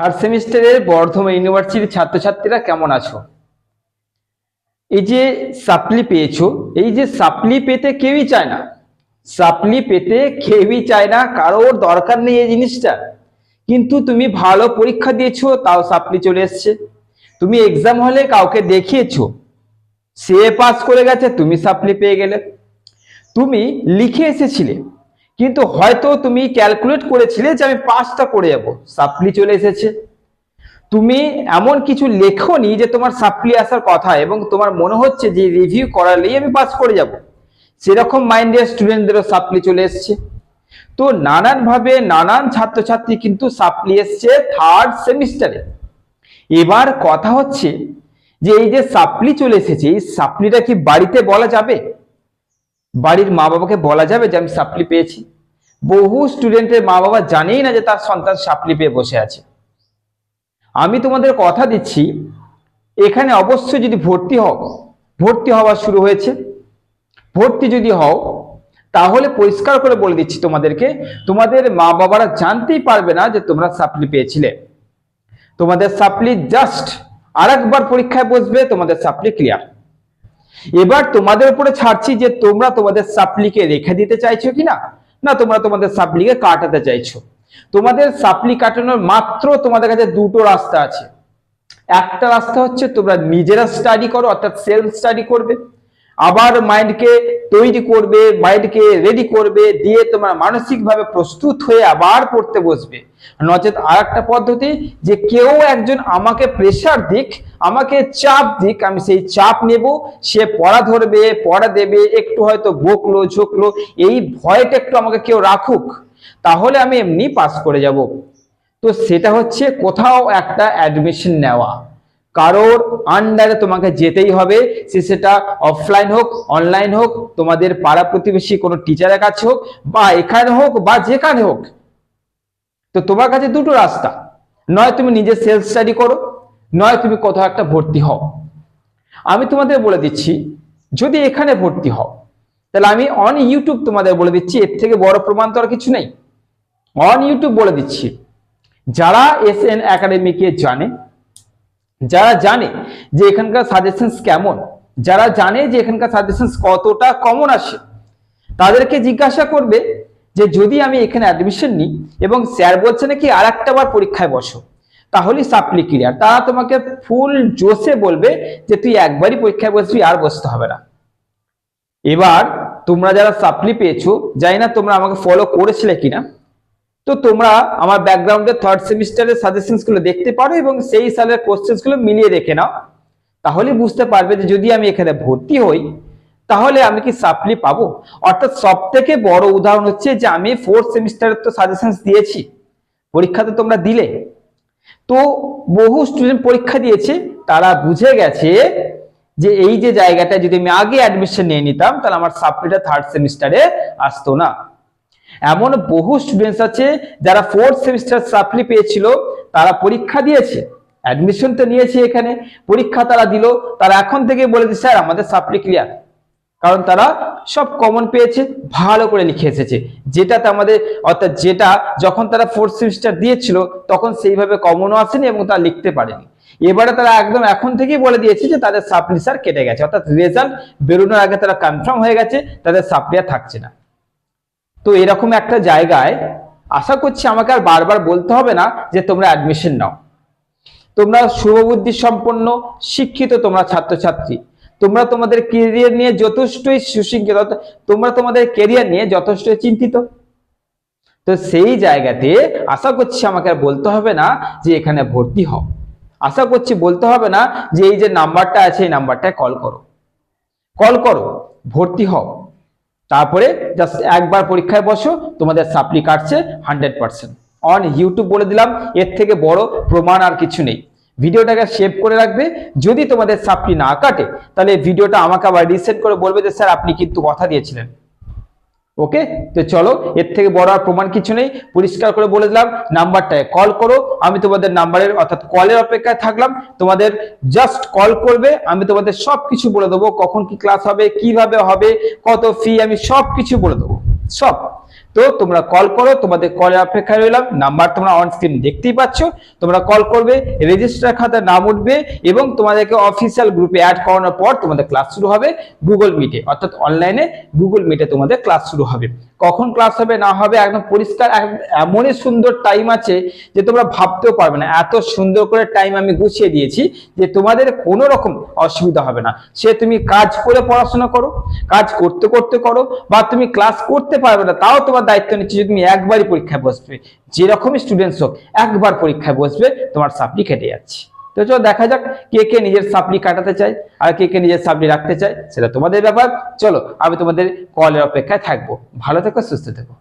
Third সেমিস্টারের বর্ধমান ইউনিভার্সিটির ছাত্রছাত্রীরা কেমন আছো? এই যে সাপ্লি পেয়েছ, এই যে সাপ্লি পেতে কেউই চায় না। সাপ্লি পেতে কেউই চায় না, কারোর দরকার নেই এই জিনিসটা। কিন্তু তুমি ভালো পরীক্ষা দিয়েছ, তাও সাপ্লি চলে এসছে। তুমি এক্সাম হলে কাউকে দেখিয়েছো, সে পাস করে গেছে, তুমি সাপ্লি পেয়ে গেলে। তুমি লিখে এসেছিলে কিন্তু হয়তো তুমি ক্যালকুলেট করেছিলে যে আমি পাঁচটা করে যাব সাপ্লি চলে এসেছে। তুমি এমন কিছু লেখনি যে তোমার সাপ্লি আসার কথা এবং তোমার মনে হচ্ছে যে রিভিউ করালেই আমি পাস করে যাব। সেরকম মাইন্ডের স্টুডেন্টদেরও সাপ্লি চলে এসছে। তো নানান ভাবে নানান ছাত্রছাত্রী কিন্তু সাপ্লি এসছে থার্ড সেমিস্টারে এবার কথা হচ্ছে যে এই যে সাপ্লি চলে এসেছে, এই সাপ্লিটা কি বাড়িতে বলা যাবে? বাড়ির মা বাবাকে বলা যাবে যে, আমি সাপ্লি পেয়েছি। বহু স্টুডেন্টের মা বাবা জানেই না যে তার সন্তান সাপ্লি পেয়ে বসে আছে। আমি তোমাদের কথা দিচ্ছি, এখানে অবশ্যই যদি ভর্তি হও, ভর্তি হওয়া শুরু হয়েছে। ভর্তি যদি হও, তাহলে পরিষ্কার করে বলে দিচ্ছি তোমাদেরকে, তোমাদের মা বাবারা জানতেই পারবে না যে তোমরা সাপ্লি পেয়েছিলে। তোমাদের সাপ্লি জাস্ট আরেকবার পরীক্ষায় বসবে, তোমাদের সাপ্লি ক্লিয়ার এবার তোমাদের উপরে ছাড়ছি যে তোমরা তোমাদের সাপ্লিকে রেখে দিতে চাইছো কিনা? না, তোমরা তোমাদের সাপ্লিকে কাটাতে চাইছো। তোমাদের সাপ্লি কাটানোর মাত্র তোমাদের কাছে দুটো রাস্তা আছে। একটা রাস্তা হচ্ছে তোমরা নিজেরা স্টাডি করো, অর্থাৎ সেলফ স্টাডি করবে। আবার মাইন্ডকে তৈরি করবে মাইন্ডকে রেডি করবে, দিয়ে তোমার মানসিকভাবে প্রস্তুত হয়ে আবার পড়তে বসবে। নচেত আর একটা পদ্ধতি যে কেউ একজন আমাকে প্রেশার দিক, আমাকে চাপ দিক, আমি সেই চাপ নেব, সে পড়া ধরবে, পড়া দেবে, একটু হয়তো বকলো, ঝুঁকলো, এই ভয়টা একটু আমাকে কেউ রাখুক, তাহলে আমি এমনি পাস করে যাব। তো সেটা হচ্ছে কোথাও একটা অ্যাডমিশন নেওয়া। কারোর আন্ডারে তোমাকে যেতেই হবে, সে সেটা অফলাইন হোক অনলাইন হোক, তোমাদের পাড়া প্রতিবেশী কোনো টিচারের কাছে হোক, বা এখানে হোক, বা যেখানে হোক। তো তোমার কাছে দুটো রাস্তা। নয়, তুমি নিজে সেলফ স্টাডি করো, নয়, তুমি কোথাও একটা ভর্তি হও। আমি তোমাদের বলে দিচ্ছি, যদি এখানে ভর্তি হও, তাহলে আমি অন ইউটিউব তোমাদের বলে দিচ্ছি, এর থেকে বড় প্রমাণ তো আর কিছু নেই। অন ইউটিউব বলে দিচ্ছি, যারা এস এন একাডেমিকে জানে যারা জানে যে এখানকার সাজেশনস কেমন, যারা জানে যে এখানকার সাজেশনস কতটা কমন আসে, তাদেরকে জিজ্ঞাসা করবে যে যদি আমি এখানে অ্যাডমিশন নিই এবং স্যার বলছে নাকি আর একটা বার পরীক্ষায় বসো, তাহলেই সাপ্লি ক্লিয়ার তারা তোমাকে ফুল জোশে বলবে যে তুই একবারই পরীক্ষায় বসবি, আর বসতে হবে না। এবার তোমরা যারা সাপ্লি পেয়েছ, জানি না তোমরা আমাকে ফলো করেছিলে কিনা তো তোমরা আমার ব্যাকগ্রাউন্ডে থার্ড সেমিস্টারের সাজেশনসগুলো দেখতে পারো এবং সেই সালের কোশ্চেন্সগুলো মিলিয়ে দেখে নাও। তাহলে বুঝতে পারবে যে যদি আমি এখানে ভর্তি হই, তাহলে আমি কি সাপ্লি পাবো? অর্থাৎ সব থেকে বড় উদাহরণ হচ্ছে যে আমি ফোর্থ সেমিস্টারের তো সাজেশনস দিয়েছি। পরীক্ষা তো তোমরা দিলে। তো বহু স্টুডেন্ট পরীক্ষা দিয়েছে, তারা বুঝে গেছে যে এই যে জায়গাটা যদি আমি আগে অ্যাডমিশন নিয়ে নিতাম, তাহলে আমার সাপ্লিটা থার্ড সেমিস্টারে আসতো না। এমন বহু স্টুডেন্টস আছে যারা ফোর্থ সেমিস্টার সাপ্লি পেয়েছিল, তারা পরীক্ষা দিয়েছে অ্যাডমিশন তো নিয়েছে এখানে, পরীক্ষা তারা দিল, তারা এখন থেকে বলে দিচ্ছে, স্যার, আমাদের সাপ্লি ক্লিয়ার কারণ তারা সব কমন পেয়েছে, ভালো করে লিখে এসেছে। যেটাতে আমাদের, অর্থাৎ যেটা যখন তারা ফোর্থ সেমিস্টার দিয়েছিল, তখন সেইভাবে কমনও আসেনি এবং তারা লিখতে পারেনি। এবারে তারা একদম এখন থেকেই বলে দিয়েছে যে, তাদের সাপ্লি স্যার কেটে গেছে। অর্থাৎ রেজাল্ট বেরোনোর আগে তারা কনফার্ম হয়ে গেছে, তাদের সাপ্লি থাকছে না। তো এরকম একটা জায়গায় আশা করছি আমাকে আর বারবার বলতে হবে না যে তোমরা অ্যাডমিশন নাও। তোমরা শুভবুদ্ধি সম্পন্ন, শিক্ষিত তোমরা ছাত্রছাত্রী। তোমরা তোমাদের কেরিয়ার নিয়ে যথেষ্টই সুশিক্ষিত, তোমরা তোমাদের কেরিয়ার নিয়ে যথেষ্ট চিন্তিত। তো সেই জায়গাতে আশা করছি আমাকে আর বলতে হবে না যে এখানে ভর্তি হও। আশা করছি বলতে হবে না যে এই যে নাম্বারটা আছে, এই নাম্বারটায় কল করো। কল করো, ভর্তি হও। তারপরে জাস্ট একবার পরীক্ষায় বসো, তোমাদের সাপ্লি কাটছে হান্ড্রেড পারসেন্ট অন ইউটিউব বলে দিলাম, এর থেকে বড় প্রমাণ আর কিছু নেই। ভিডিওটাকে সেভ করে রাখবে। যদি তোমাদের সাপ্লি না কাটে, তাহলে ভিডিওটা আমাকে আবার রিসেট করে বলবে যে, স্যার, আপনি কিন্তু কথা দিয়েছিলেন। ওকে? তো চলো, এর থেকে বড় আর প্রমাণ কিছু নেই। পরিষ্কার করে বলে দিলাম, নাম্বারটায় কল করো। আমি তোমাদের নাম্বারের, অর্থাৎ কলের অপেক্ষায় থাকলাম। তোমাদের জাস্ট কল করবে, আমি তোমাদের সব কিছু বলে দেবো। কখন কি ক্লাস হবে, কীভাবে হবে, কত ফি আমি সব কিছু বলে দেবো। সব। তো তোমরা কল করো, তোমাদের কলের অপেক্ষায় রইলাম। নাম্বার তোমরা অন স্ক্রিন দেখতেই পাচ্ছ। তোমরা কল করবে রেজিস্টার খাতা নাম উঠবে এবং তোমাদেরকে অফিসিয়াল গ্রুপে অ্যাড করানোর পর তোমাদের ক্লাস শুরু হবে গুগল মিটে অর্থাৎ অনলাইনে গুগল মিটে তোমাদের ক্লাস শুরু হবে। কখন ক্লাস হবে, না হবে, একদম পরিষ্কার এমনই সুন্দর টাইম আছে যে তোমরা ভাবতেও পারবে না। এত সুন্দর করে টাইম আমি গুছিয়ে দিয়েছি যে তোমাদের কোনো রকম অসুবিধা হবে না। সে তুমি কাজ করে পড়াশোনা করো, কাজ করতে করতে করো বা তুমি ক্লাস করতে পারবে না, তাও তোমার দায়িত্ব নিচ্ছি যে তুমি একবারই পরীক্ষায় বসবে, যেরকমই স্টুডেন্টস হোক, একবার পরীক্ষায় বসবে, তোমার সাপ্লি কেটে যাচ্ছে। তো চলো দেখা যাক কে কে নিজের সাপ্লি কাটাতে চায় আর কে কে নিজের সাপ্লি রাখতে চায়, সেটা তোমাদের ব্যাপার। চলো আমি তোমাদের কলের অপেক্ষায় থাকব। ভালো থেকো, সুস্থ থেকো।